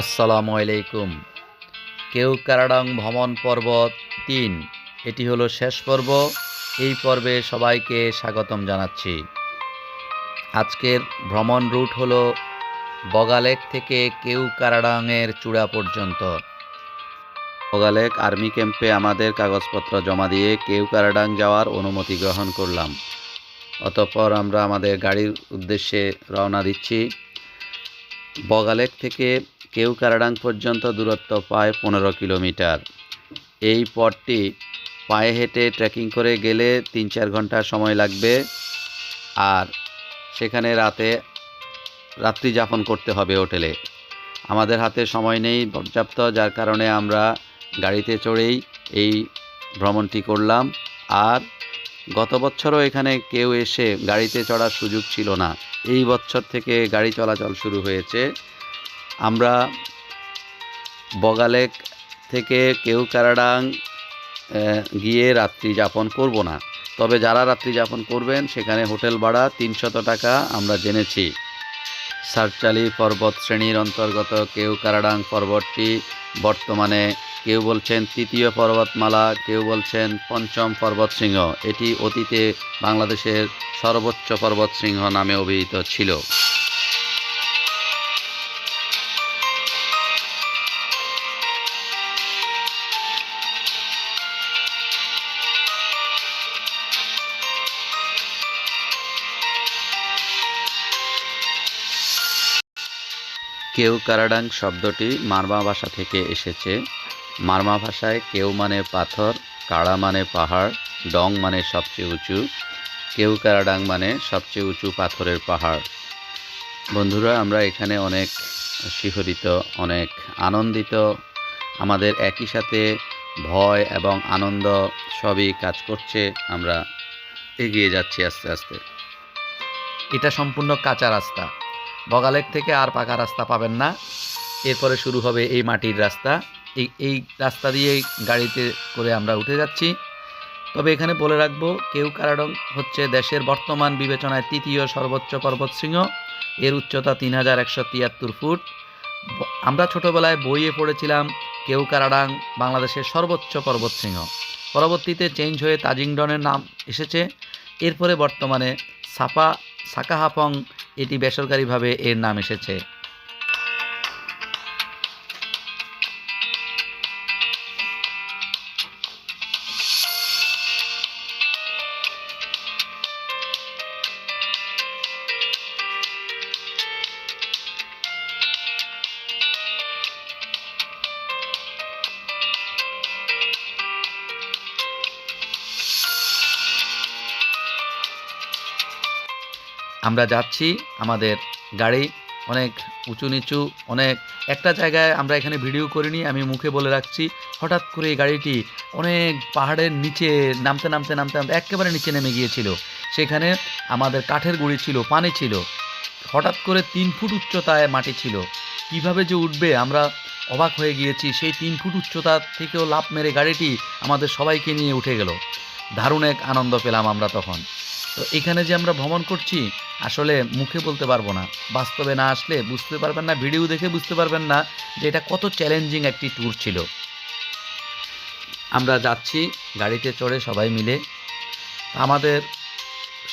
আসসালামু আলাইকুম। কেউ কারাডাং ভ্রমণ পর্ব তিন, এটি হলো শেষ পর্ব। এই পর্বে সবাইকে স্বাগতম জানাচ্ছি। আজকের ভ্রমণ রুট হলো বগালেক থেকে কেউ কারাডাংয়ের চূড়া পর্যন্ত। বগালেক আর্মি ক্যাম্পে আমাদের কাগজপত্র জমা দিয়ে কেউ কারাডাং যাওয়ার অনুমতি গ্রহণ করলাম। অতঃপর আমরা আমাদের গাড়ির উদ্দেশ্যে রওনা দিচ্ছি। বগালেক থেকে কেউ কারাডাং পর্যন্ত দূরত্ব পায় পনেরো কিলোমিটার। এই পথটি পায়ে হেঁটে ট্রেকিং করে গেলে তিন চার ঘণ্টা সময় লাগবে আর সেখানে রাতে রাত্রি যাপন করতে হবে হোটেলে। আমাদের হাতে সময় নেই পর্যাপ্ত, যার কারণে আমরা গাড়িতে চড়েই এই ভ্রমণটি করলাম। আর গত বছরও এখানে কেউ এসে গাড়িতে চড়ার সুযোগ ছিল না। এই বছর থেকে গাড়ি চলাচল শুরু হয়েছে। আমরা বগালেক থেকে কেউ কারাডাং গিয়ে রাত্রি যাপন করব না। তবে যারা রাত্রি যাপন করবেন, সেখানে হোটেল ভাড়া তিনশত টাকা আমরা জেনেছি। সারচালি পর্বত শ্রেণির অন্তর্গত কেউ কারাডাং পর্বতটি বর্তমানে কেউ বলছেন তৃতীয় পর্বতমালা, কেউ বলছেন পঞ্চম পর্বতশৃঙ্গ। এটি অতীতে বাংলাদেশের সর্বোচ্চ পর্বতশৃঙ্গ নামে অভিহিত ছিল। কেউ কারাডাং শব্দটি মারমা ভাষা থেকে এসেছে। মারমা ভাষায় কেউ মানে পাথর, কাড়া মানে পাহাড়, ডং মানে সবচেয়ে উঁচু, কেউ কারাডাং মানে সবচেয়ে উঁচু পাথরের পাহাড়। বন্ধুরা, আমরা এখানে অনেক শিহরিত, অনেক আনন্দিত, আমাদের একই সাথে ভয় এবং আনন্দ সবই কাজ করছে, আমরা এগিয়ে যাচ্ছি আস্তে আস্তে। এটা সম্পূর্ণ কাঁচা রাস্তা। বগালেক থেকে আর পাকা রাস্তা পাবেন না। এরপরে শুরু হবে এই মাটির রাস্তা। এই এই রাস্তা দিয়েই গাড়িতে করে আমরা উঠে যাচ্ছি। তবে এখানে বলে রাখব, কেউ কারাডং হচ্ছে দেশের বর্তমান বিবেচনায় তৃতীয় সর্বোচ্চ পর্বতশৃঙ্গ। এর উচ্চতা তিন হাজার একশো তিয়াত্তর ফুট। আমরা ছোটোবেলায় বইয়ে পড়েছিলাম, কেউ কারাডাং বাংলাদেশের সর্বোচ্চ পর্বতশৃঙ্গ। পরবর্তীতে চেঞ্জ হয়ে তাজিংডনের নাম এসেছে। এরপরে বর্তমানে সাপা, সাকাহাপং এটি বেসরকারিভাবে এর নাম এসেছে। আমরা যাচ্ছি, আমাদের গাড়ি অনেক উঁচু নিচু, অনেক, একটা জায়গায় আমরা এখানে ভিডিও করিনি, আমি মুখে বলে রাখছি, হঠাৎ করে এই গাড়িটি অনেক পাহাড়ের নিচে নামতে নামতে নামতে নামতে একেবারে নিচে নেমে গিয়েছিল। সেখানে আমাদের কাঠের গুঁড়ি ছিল, পানি ছিল। হঠাৎ করে তিন ফুট উচ্চতায় মাটি ছিল। কীভাবে যে উঠবে আমরা অবাক হয়ে গিয়েছি, সেই তিন ফুট উচ্চতা থেকেও লাফ মেরে গাড়িটি আমাদের সবাইকে নিয়ে উঠে গেল। দারুণ এক আনন্দ পেলাম আমরা তখন। তো এখানে যে আমরা ভ্রমণ করছি, আসলে মুখে বলতে পারব না। বাস্তবে না আসলে বুঝতে পারবেন না, ভিডিও দেখে বুঝতে পারবেন না যে এটা কত চ্যালেঞ্জিং একটি ট্যুর ছিল। আমরা যাচ্ছি, গাড়িতে চড়ে সবাই মিলে। আমাদের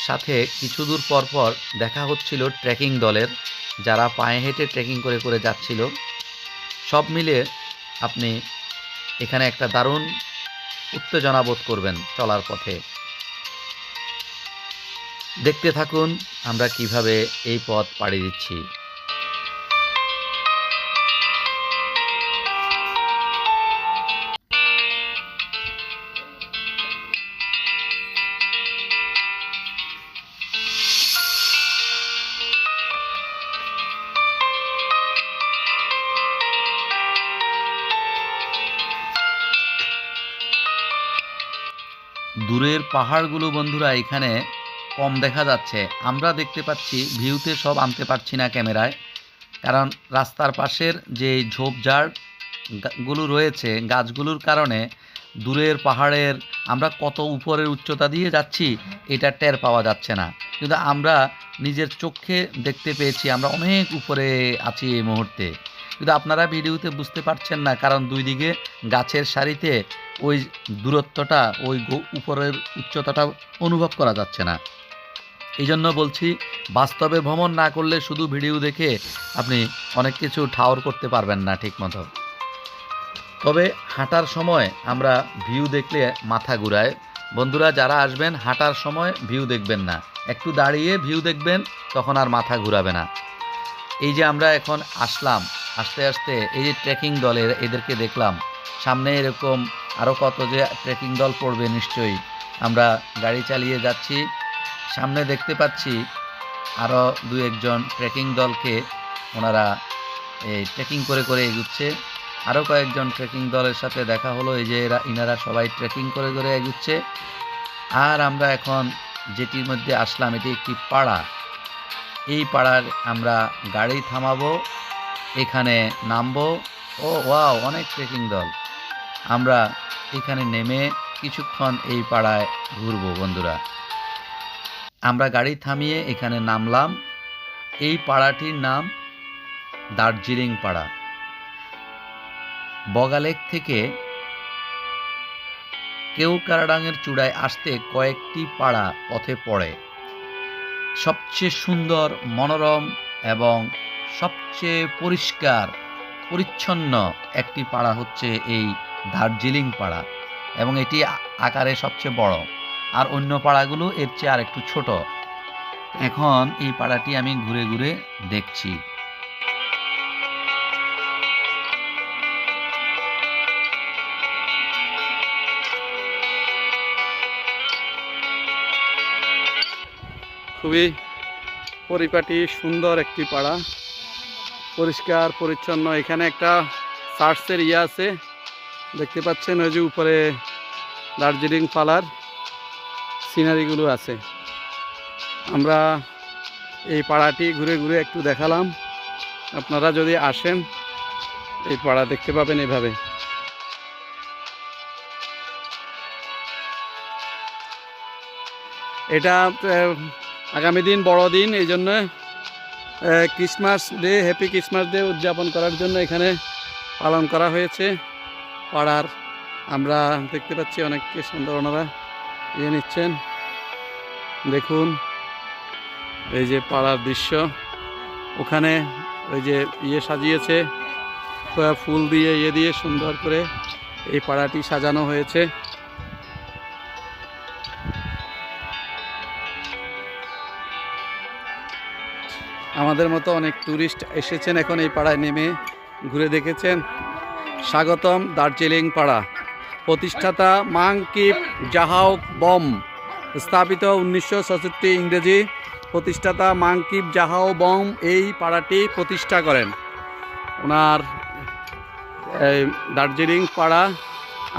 সাথে কিছু দূর পর পর দেখা হচ্ছিল ট্রেকিং দলের, যারা পায়ে হেঁটে ট্রেকিং করে করে যাচ্ছিল। সব মিলে আপনি এখানে একটা দারুণ উত্তেজনা বোধ করবেন চলার পথে। দেখতে থাকুন আমরা কীভাবে এই পথ পাড়ি দিচ্ছি। দূরের পাহাড়গুলো বন্ধুরা এখানে কম দেখা যাচ্ছে। আমরা দেখতে পাচ্ছি, ভিউতে সব আনতে পারছি না ক্যামেরায়। কারণ রাস্তার পাশের যে ঝোপঝাড়গুলো রয়েছে, গাছগুলোর কারণে দূরের পাহাড়ের আমরা কত উপরের উচ্চতা দিয়ে যাচ্ছি, এটা টের পাওয়া যাচ্ছে না। কিন্তু আমরা নিজের চোখে দেখতে পেয়েছি, আমরা অনেক উপরে আছি এই মুহূর্তে। কিন্তু আপনারা ভিডিওতে বুঝতে পারছেন না, কারণ দুই দিকে গাছের সারিতে ওই দূরত্বটা, ওই উপরের উচ্চতাটা অনুভব করা যাচ্ছে না। এই জন্য বলছি, বাস্তবে ভ্রমণ না করলে শুধু ভিডিও দেখে আপনি অনেক কিছু ঠাওর করতে পারবেন না ঠিক মতো তবে হাঁটার সময় আমরা ভিউ দেখলে মাথা ঘুরায়। বন্ধুরা, যারা আসবেন, হাঁটার সময় ভিউ দেখবেন না। একটু দাঁড়িয়ে ভিউ দেখবেন, তখন আর মাথা ঘুরাবে না। এই যে আমরা এখন আসলাম, আস্তে আস্তে এই যে ট্রেকিং দলের এদেরকে দেখলাম, সামনে এরকম আরও কত যে ট্রেকিং দল পড়বে নিশ্চয়ই। আমরা গাড়ি চালিয়ে যাচ্ছি সামনে দেখতে পাচ্ছি আরও দু একজন ট্রেকিং দলকে ওনারা এই ট্রেকিং করে করে এগুচ্ছে। আরও কয়েকজন ট্রেকিং দলের সাথে দেখা হলো, এই যে এরা, ইনারা সবাই ট্রেকিং করে করে এগুচ্ছে। আর আমরা এখন যেটির মধ্যে আসলাম, এটি একটি পাড়া। এই পাড়ার আমরা গাড়ি থামাবো, এখানে নামবো। ও, ওয়াও, অনেক ট্রেকিং দল। আমরা এখানে নেমে কিছুক্ষণ এই পাড়ায় ঘুরবো, বন্ধুরা। আমরা গাড়ি থামিয়ে এখানে নামলাম। এই পাড়াটির নাম দার্জিলিং পাড়া। বগালেক থেকে কেউ কারাডাঙের চূড়ায় আসতে কয়েকটি পাড়া পথে পড়ে। সবচেয়ে সুন্দর, মনোরম এবং সবচেয়ে পরিষ্কার, পরিচ্ছন্ন একটি পাড়া হচ্ছে এই দার্জিলিং পাড়া এবং এটি আকারে সবচেয়ে বড়। আর অন্য পাড়াগুলো এর চেয়ে আর একটু ছোট। এখন এই পাড়াটি আমি ঘুরে ঘুরে দেখছি। খুবই পরিপাটি, সুন্দর একটি পাড়া। পরিষ্কার, পরিচ্ছন্ন। এখানে একটা চার্চের ইয়ে আছে। দেখতে পাচ্ছেন ওই যে উপরে দার্জিলিং পালার। সিনারিগুলো আছে। আমরা এই পাড়াটি ঘুরে ঘুরে একটু দেখালাম। আপনারা যদি আসেন, এই পাড়া দেখতে পাবেন এভাবে। এটা আগামী দিন বড়দিন এই জন্য Christmas day happy Christmas day উদযাপন করার জন্য এখানে পালন করা হয়েছে। পাড়ার আমরা দেখতে পাচ্ছি অনেক সুন্দর ওনারা। ইয়ে নিচ্ছেন। দেখুন, এই যে পাড়ার দৃশ্য। ওখানে ওই যে ইয়ে সাজিয়েছে ফুল দিয়ে ইয়ে দিয়ে সুন্দর করে এই পাড়াটি সাজানো হয়েছে। আমাদের মতো অনেক ট্যুরিস্ট এসেছেন, এখন এই পাড়ায় নেমে ঘুরে দেখেছেন। স্বাগতম দার্জিলিং পাড়া। প্রতিষ্ঠাতা মাংকিপ জাহাও বম, স্থাপিত উনিশশো ছষট্টি ইংরেজি প্রতিষ্ঠাতা মাংকিপ জাহাও বম এই পাড়াটি প্রতিষ্ঠা করেন। ওনার দার্জিলিং পাড়া,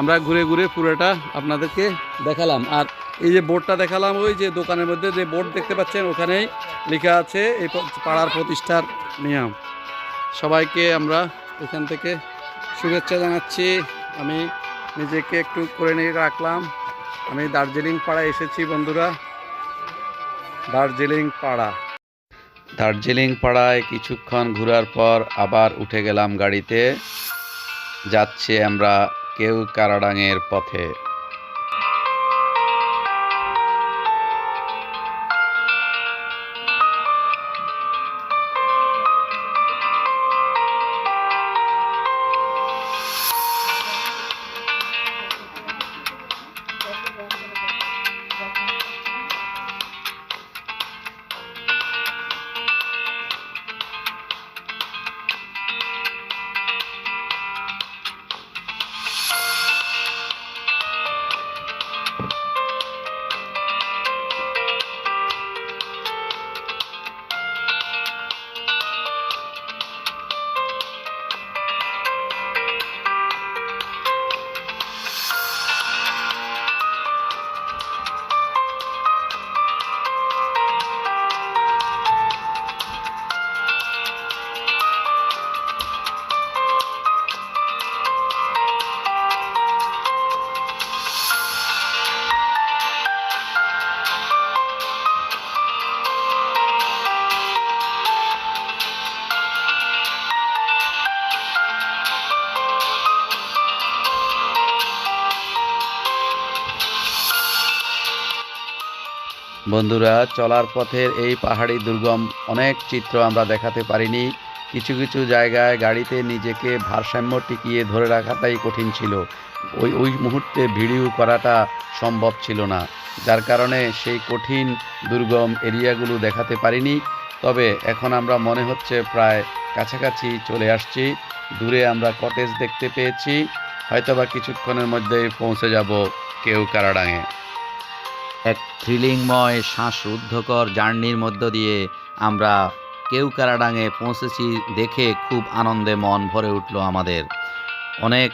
আমরা ঘুরে ঘুরে পুরোটা আপনাদেরকে দেখালাম। আর এই যে বোর্ডটা দেখালাম, ওই যে দোকানের মধ্যে যে বোর্ড দেখতে পাচ্ছেন, ওখানেই লেখা আছে এই পাড়ার প্রতিষ্ঠার নিয়ম। সবাইকে আমরা এখান থেকে শুভেচ্ছা জানাচ্ছি। আমি নিজেকে একটু করে নিয়ে রাখলাম। আমি দার্জিলিং পাড়া এসেছি বন্ধুরা। দার্জিলিং পাড়া। দার্জিলিং পাড়ায় কিছুক্ষণ ঘোরার পর আবার উঠে গেলাম গাড়িতে। যাচ্ছে আমরা কেউ কারাডাঙের পথে। বন্ধুরা, চলার পথের এই পাহাড়ি দুর্গম অনেক চিত্র আমরা দেখাতে পারিনি। কিছু কিছু জায়গায় গাড়িতে নিজেকে ভারসাম্য টিকিয়ে ধরে রাখাটাই কঠিন ছিল। ওই ওই মুহূর্তে ভিডিও করাটা সম্ভব ছিল না। যার কারণে সেই কঠিন দুর্গম এরিয়াগুলো দেখাতে পারিনি। তবে এখন আমরা মনে হচ্ছে প্রায় কাছাকাছি চলে আসছি। দূরে আমরা কটেজ দেখতে পেয়েছি। হয়তোবা কিছুক্ষণের মধ্যেই পৌঁছে যাব কেউ কারাডাঙে। এক থ্রিলিংময়, শ্বাসরুদ্ধকর জার্নির মধ্য দিয়ে আমরা কেউ কারাডাঙে পৌঁছেছি দেখে খুব আনন্দে মন ভরে উঠল আমাদের। অনেক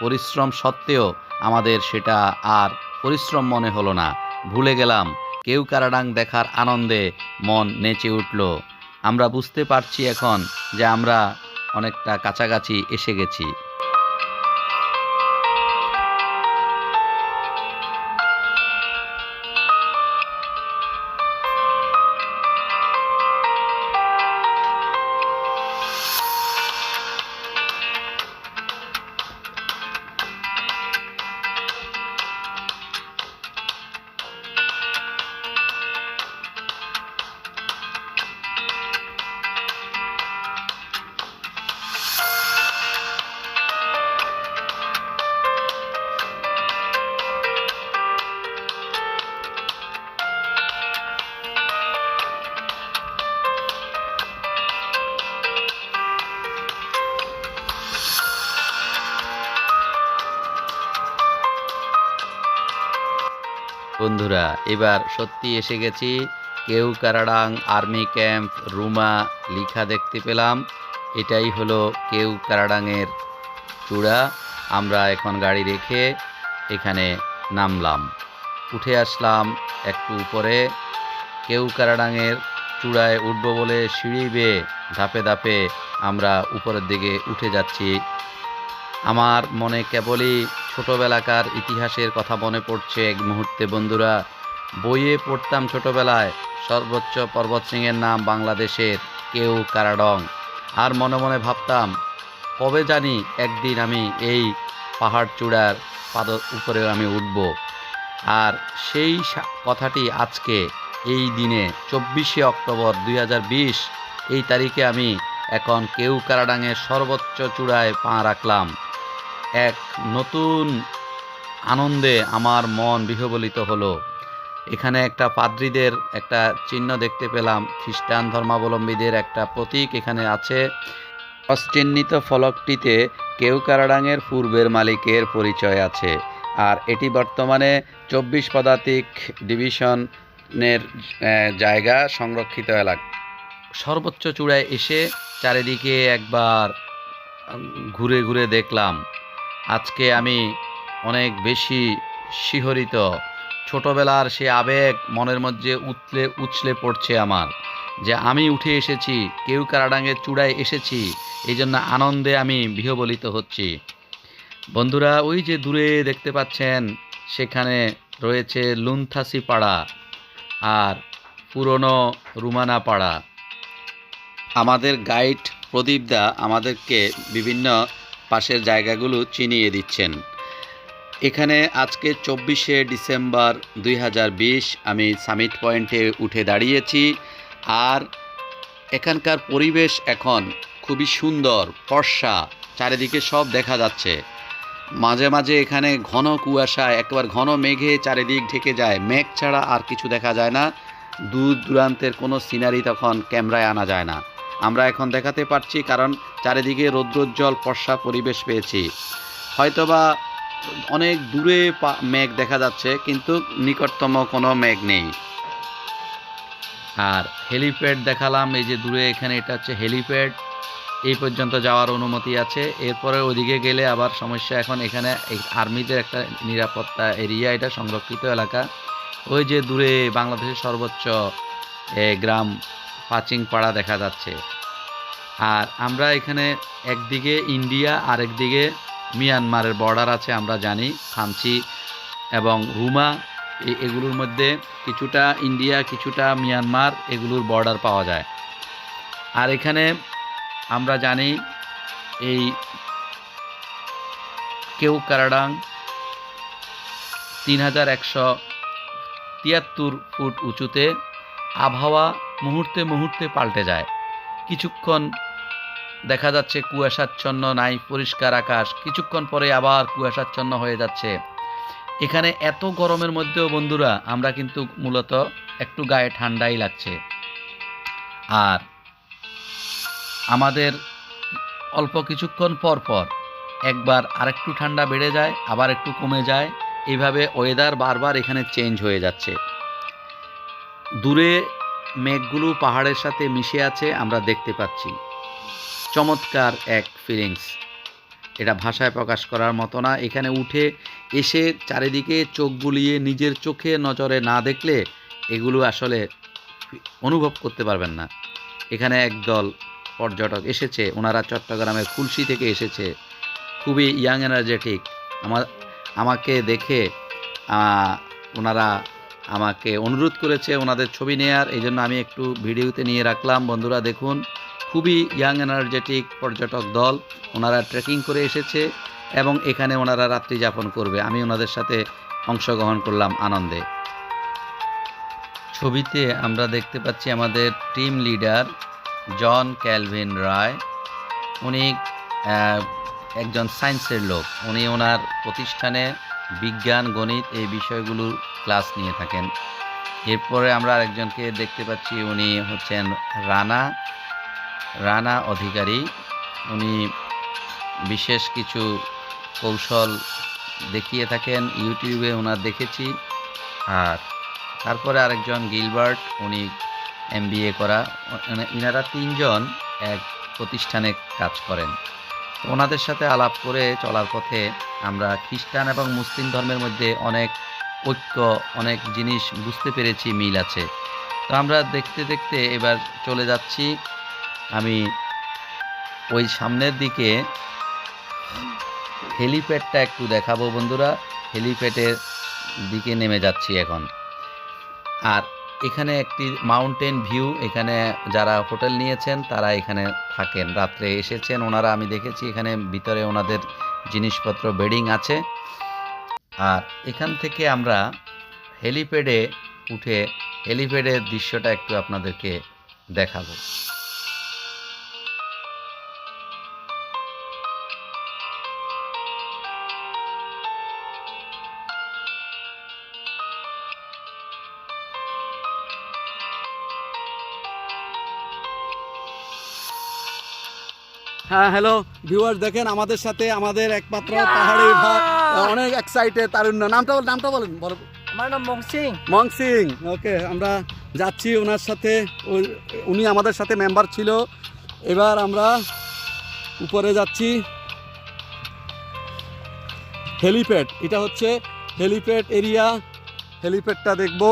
পরিশ্রম সত্ত্বেও আমাদের সেটা আর পরিশ্রম মনে হলো না। ভুলে গেলাম কেউ কারাডাং দেখার আনন্দে মন নেচে উঠল। আমরা বুঝতে পারছি এখন যে আমরা অনেকটা কাছাকাছি এসে গেছি। বন্ধুরা, এবার সত্যি এসে গেছি। কেউ কারাডাং আর্মি ক্যাম্প রুমা লিখা দেখতে পেলাম। এটাই হলো কেউ কারাডাংয়ের চূড়া। আমরা এখন গাড়ি রেখে এখানে নামলাম। উঠে আসলাম একটু উপরে। কেউ কারাডাংয়ের চূড়ায় উঠবো বলে সিঁড়ি বেয়ে ধাপে ধাপে আমরা উপরের দিকে উঠে যাচ্ছি। আমার মনে কেবলই ছোটবেলাকার ইতিহাসের কথা মনে পড়ছে এক মুহূর্তে, বন্ধুরা। বইয়ে পড়তাম ছোটবেলায় সর্বোচ্চ পর্বত সিংয়ের নাম বাংলাদেশের কেউ কারাডং। আর মনে মনে ভাবতাম, কবে জানি একদিন আমি এই পাহাড় চূড়ার পাদ উপরে আমি উঠব। আর সেই কথাটি আজকে, এই দিনে, চব্বিশে অক্টোবর দু হাজার বিশ, এই তারিখে আমি এখন কেউ কারাডাঙের সর্বোচ্চ চূড়ায় পা রাখলাম। এক নতুন আনন্দে আমার মন বিহবলিত হলো। এখানে একটা পাদ্রীদের একটা চিহ্ন দেখতে পেলাম। খ্রিস্টান ধর্মাবলম্বীদের একটা প্রতীক এখানে আছে। অশ্চিহ্নিত ফলকটিতে কেউ কারাডাঙের পূর্বের মালিকের পরিচয় আছে। আর এটি বর্তমানে চব্বিশ পদাতিক ডিভিশনের জায়গা সংরক্ষিত এলাকা। সর্বোচ্চ চূড়ায় এসে চারিদিকে একবার ঘুরে ঘুরে দেখলাম। আজকে আমি অনেক বেশি শিহরিত। ছোটবেলার সে আবেগ মনের মধ্যে উতলে, উছলে পড়ছে আমার যে আমি উঠে এসেছি, কেউ কারাডাঙ্গের চূড়ায় এসেছি এই জন্য আনন্দে আমি বিহবলিত হচ্ছি। বন্ধুরা, ওই যে দূরে দেখতে পাচ্ছেন, সেখানে রয়েছে লুনথাসি পাড়া আর পুরনো রুমানা পাড়া। আমাদের গাইড প্রদীপদা আমাদেরকে বিভিন্ন পাশের জায়গাগুলো চিনিয়ে দিচ্ছেন। এখানে আজকে চব্বিশে ডিসেম্বর দুই হাজার বিশ আমি সামিট পয়েন্টে উঠে দাঁড়িয়েছি আর এখানকার পরিবেশ এখন খুবই সুন্দর, ফর্সা, চারিদিকে সব দেখা যাচ্ছে। মাঝে মাঝে এখানে ঘন কুয়াশা, একবার ঘন মেঘে চারিদিক ঢেকে যায়, মেঘ ছাড়া আর কিছু দেখা যায় না। দূর দূরান্তের কোনো সিনারি তখন ক্যামেরায় আনা যায় না। আমরা এখন দেখাতে পারছি কারণ চারিদিকে রৌদ্রোজ্জ্বল ফর্সা পরিবেশ পেয়েছি। হয়তোবা অনেক দূরে মেঘ দেখা যাচ্ছে কিন্তু নিকটতম কোনো মেঘ নেই। আর হেলিপ্যাড দেখালাম এই যে দূরে এখানে এটা হচ্ছে হেলিপ্যাড। এই পর্যন্ত যাওয়ার অনুমতি আছে। এরপরে ওদিকে গেলে আবার সমস্যা এখন এখানে আর্মিদের একটা নিরাপত্তা এরিয়া এটা সংরক্ষিত এলাকা। ওই যে দূরে বাংলাদেশের সর্বোচ্চ এ, গ্রাম পাচিংপাড়া দেখা যাচ্ছে। আর আমরা এখানে একদিকে ইন্ডিয়া আর একদিকে মিয়ানমারের বর্ডার আছে, আমরা জানি, খামচি এবং রুমা এগুলোর মধ্যে কিছুটা ইন্ডিয়া, কিছুটা মিয়ানমার, এগুলোর বর্ডার পাওয়া যায়। আর এখানে আমরা জানি, এই কেউ কারাডাং তিন হাজার একশো তিয়াত্তর ফুট উঁচুতে আবহাওয়া মুহূর্তে মুহূর্তে পাল্টে যায়। কিছুক্ষণ দেখা যাচ্ছে কুয়াশাচ্ছন্ন নাই, পরিষ্কার আকাশ। কিছুক্ষণ পরে আবার কুয়াশাচ্ছন্ন হয়ে যাচ্ছে। এখানে এত গরমের মধ্যেও বন্ধুরা, আমরা কিন্তু মূলত একটু গায়ে ঠান্ডাই লাগছে। আর আমাদের অল্প কিছুক্ষণ পর পর একবার আরেকটু ঠান্ডা বেড়ে যায়, আবার একটু কমে যায়। এইভাবে ওয়েদার বারবার এখানে চেঞ্জ হয়ে যাচ্ছে। দূরে মেঘগুলো পাহাড়ের সাথে মিশে আছে, আমরা দেখতে পাচ্ছি। চমৎকার এক ফিলিংস এটা ভাষায় প্রকাশ করার মতো না। এখানে উঠে এসে চারিদিকে চোখ বুলিয়ে নিজের চোখে নজরে না দেখলে এগুলো আসলে অনুভব করতে পারবেন না। এখানে একদল পর্যটক এসেছে। ওনারা চট্টগ্রামের খুলশি থেকে এসেছে। খুবই ইয়াং এনার্জেটিক আমার আমাকে দেখে ওনারা আমাকে অনুরোধ করেছে ওনাদের ছবি নেয়ার, এই জন্য আমি একটু ভিডিওতে নিয়ে রাখলাম। বন্ধুরা দেখুন, খুবই ইয়াং এনার্জেটিক পর্যটক দল, ওনারা ট্রেকিং করে এসেছে এবং এখানে ওনারা রাত্রি যাপন করবে। আমি ওনাদের সাথে অংশগ্রহণ করলাম আনন্দে। ছবিতে আমরা দেখতে পাচ্ছি আমাদের team leader John Calvin Roy উনি একজন সায়েন্সের লোক। উনি ওনার প্রতিষ্ঠানে বিজ্ঞান, গণিত এই বিষয়গুলোর ক্লাস নিয়ে থাকেন। এরপরে আমরা আরেকজনকে দেখতে পাচ্ছি, উনি হচ্ছেন রানা রানা অধিকারী। উনি বিশেষ কিছু কৌশল দেখিয়ে থাকেন, ইউটিউবে ওনার দেখেছি। আর তারপরে আরেকজন, গিলবার্ট, উনি এমবিএ করা। ইনারা তিনজন এক প্রতিষ্ঠানে কাজ করেন। ওনাদের সাথে আলাপ করে চলার পথে আমরা খ্রিস্টান এবং মুসলিম ধর্মের মধ্যে অনেক ঐক্য, অনেক জিনিস বুঝতে পেরেছি, মিল আছে। তো আমরা দেখতে দেখতে এবার চলে যাচ্ছি। আমি ওই সামনের দিকে হেলিপ্যাডটা একটু দেখাবো বন্ধুরা। হেলিপ্যাডের দিকে নেমে যাচ্ছি এখন। আর এখানে একটি মাউন্টেন ভিউ, এখানে যারা হোটেল নিয়েছেন তারা এখানে থাকেন। রাত্রে এসেছেন, ওনারা আমি দেখেছি এখানে ভিতরে ওনাদের জিনিসপত্র, বেডিং আছে। আর এখান থেকে আমরা হেলিপ্যাডে উঠে হেলিপ্যাডের দৃশ্যটা একটু আপনাদেরকে দেখাবো। হ্যাঁ হ্যালো ভিউয়ার্স দেখেন আমাদের সাথে আমাদের একমাত্র পাহাড়ি অনেক এক্সাইটেড তারুণ্য। নামটা নামটা বলেন বলো। আমার নাম মং সিং। মং সিং ওকে আমরা যাচ্ছি ওনার সাথে। উনি আমাদের সাথে মেম্বার ছিল। এবার আমরা উপরে যাচ্ছি। হেলিপ্যাড এটা হচ্ছে হেলিপ্যাড এরিয়া হেলিপ্যাডটা দেখব।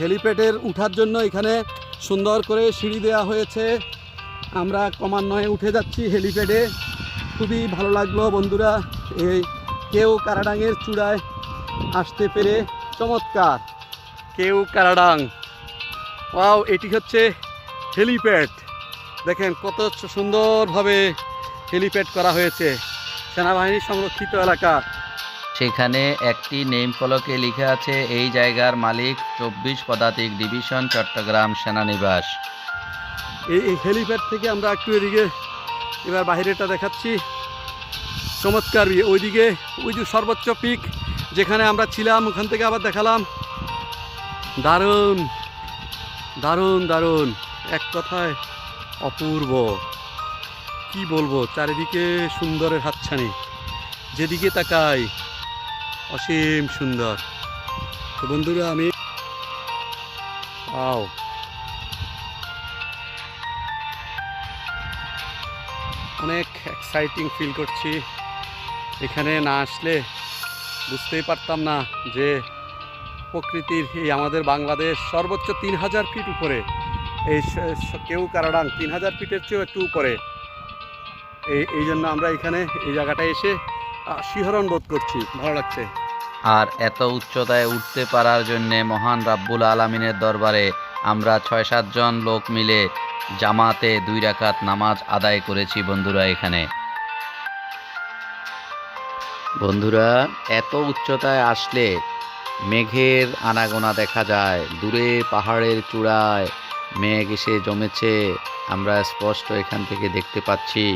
হেলিপ্যাডের উঠার জন্য এখানে সুন্দর করে সিঁড়ি দেওয়া হয়েছে। আমরা ক্রমান্বয়ে উঠে যাচ্ছি হেলিপ্যাডে খুবই ভালো লাগল বন্ধুরা এই কেউ কারাডাঙের চূড়ায় আসতে পেরে চমৎকার। কেউ কারাডাং। ওয়াও এটি হচ্ছে হেলিপ্যাড। দেখেন কত সুন্দরভাবে হেলিপ্যাড করা হয়েছে। সেনাবাহিনীর সংরক্ষিত এলাকা। সেখানে একটি নেম ফলকে লেখা আছে এই জায়গার মালিক চব্বিশ পদাতিক ডিভিশন চট্টগ্রাম সেনানিবাস। এই এই হেলিপ্যাড থেকে আমরা একটু এদিকে এবার বাইরেটা দেখাচ্ছি। চমৎকার ইয়ে। ওইদিকে, ওই যে সর্বোচ্চ পিক, যেখানে আমরা ছিলাম, ওখান থেকে আবার দেখালাম। দারুণ দারুণ দারুণ। এক কথায় অপূর্ব। কি বলব, চারিদিকে সুন্দরের হাতছানি। যেদিকে তাকাই, অসীম সুন্দর। তো বন্ধুরা, আমি আও অনেক এক্সাইটিং ফিল করছি। এখানে না আসলে বুঝতেই পারতাম না যে প্রকৃতির এই আমাদের বাংলাদেশ সর্বোচ্চ তিন হাজার ফিট উপরে। এই কেউ কারাডাং তিন হাজার ফিটের চেয়েও একটু উপরে। এই এই জন্য আমরা এখানে এই জায়গাটায় এসে শিহরণ বোধ করছি। ভালো লাগছে। আর এত উচ্চতায় উঠতে পারার জন্যে মহান রাব্বুল আলমিনের দরবারে আমরা ছয় সাতজন লোক মিলে জামাতে দুই রাকাত নামাজ আদায় করেছি বন্ধুরা এখানে। বন্ধুরা, এত উচ্চতায় আসলে মেঘের আনাগোনা দেখা যায়। দূরে পাহাড়ের চূড়ায় মেঘ এসে জমেছে, আমরা স্পষ্ট এখান থেকে দেখতে পাচ্ছি।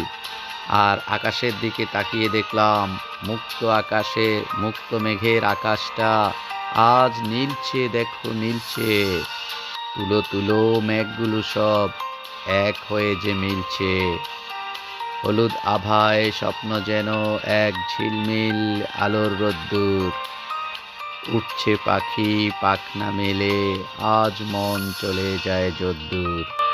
আর আকাশের দিকে তাকিয়ে দেখলাম, মুক্ত আকাশে, মুক্ত মেঘের আকাশটা আজ নীলছে, দেখো নীলছে। তুলো তুলো মেঘগুলো সব এক হয়ে যে মিলছে। হলুদ আভায় স্বপ্ন যেন এক ঝিলমিল আলোর রোদ্দুর। উঠছে পাখি পাখনা মেলে, আজ মন চলে যায় যদ্দূর।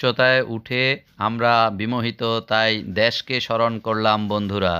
উচ্চতায় উঠে আমরা বিমোহিত তাই দেশকে স্মরণ করলাম বন্ধুরা।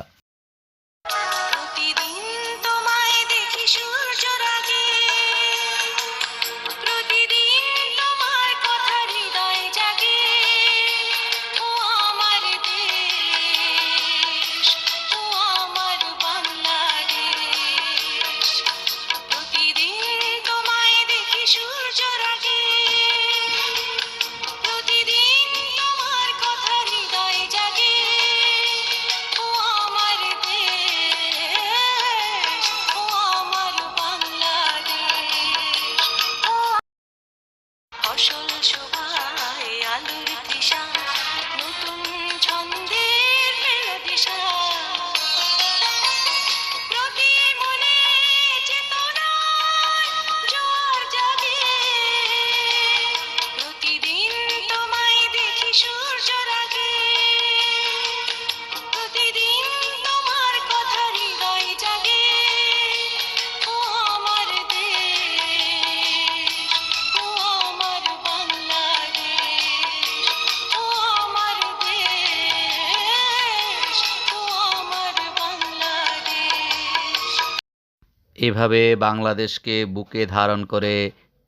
এভাবে বাংলাদেশকে বুকে ধারণ করে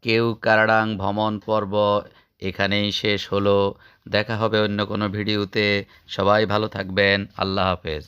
কেউ কারাডাং ভ্রমণ পর্ব এখানেই শেষ হলো। দেখা হবে অন্য কোনো ভিডিওতে। সবাই ভালো থাকবেন। আল্লাহ হাফেজ।